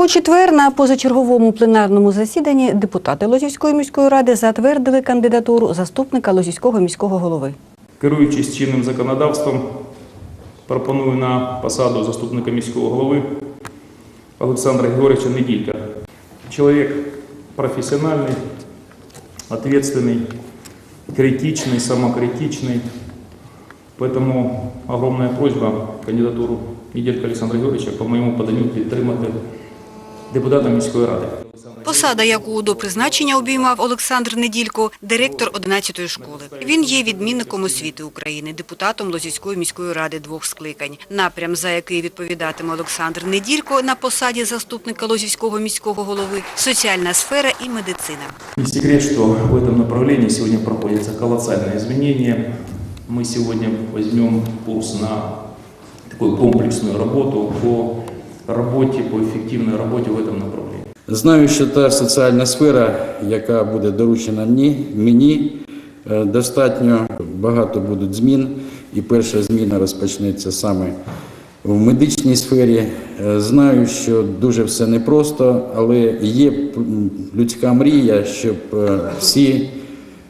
У четвер на позачерговому пленарному засіданні депутати Лозівської міської ради затвердили кандидатуру заступника Лозівського міського голови. Керуючись чинним законодавством, пропоную на посаду заступника міського голови Олександра Георгійовича Неділька. Чоловік професіональний, ответственный, критичный, самокритичный. Поэтому огромная просьба кандидатуру Неделька Олександра Георгійовича по моєму поданню підтримати депутата міської ради. Посада, яку до призначення обіймав Олександр Неділько, директор 11-ї школи. Він є відмінником освіти України, депутатом Лозівської міської ради двох скликань. Напрям, за який відповідатиме Олександр Неділько на посаді заступника Лозівського міського голови – соціальна сфера і медицина. Не секрет, что в этом направлении сегодня проходятся колоссальные изменения. Мы сегодня возьмем курс на такую комплексную работу по работе, по эффективной работе в этом направлении. Знаю, що та соціальна сфера, яка буде доручена мені, е, достатньо багато будуть змін. І перша зміна розпочнеться саме в медичній сфері. Е, Знаю, що дуже все непросто, але є людська мрія, щоб е, всі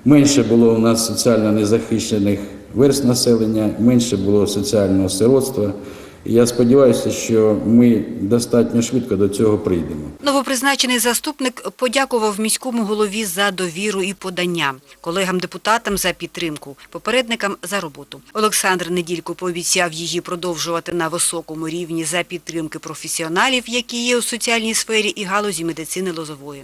менше було у нас соціально незахищених верст населення, менше було соціального сиротства. Я сподіваюся, що ми достатньо швидко до цього прийдемо. Новопризначений заступник подякував міському голові за довіру і подання, колегам-депутатам за підтримку, попередникам за роботу. Олександр Неділько пообіцяв її продовжувати на високому рівні за підтримки професіоналів, які є у соціальній сфері і галузі медицини Лозової.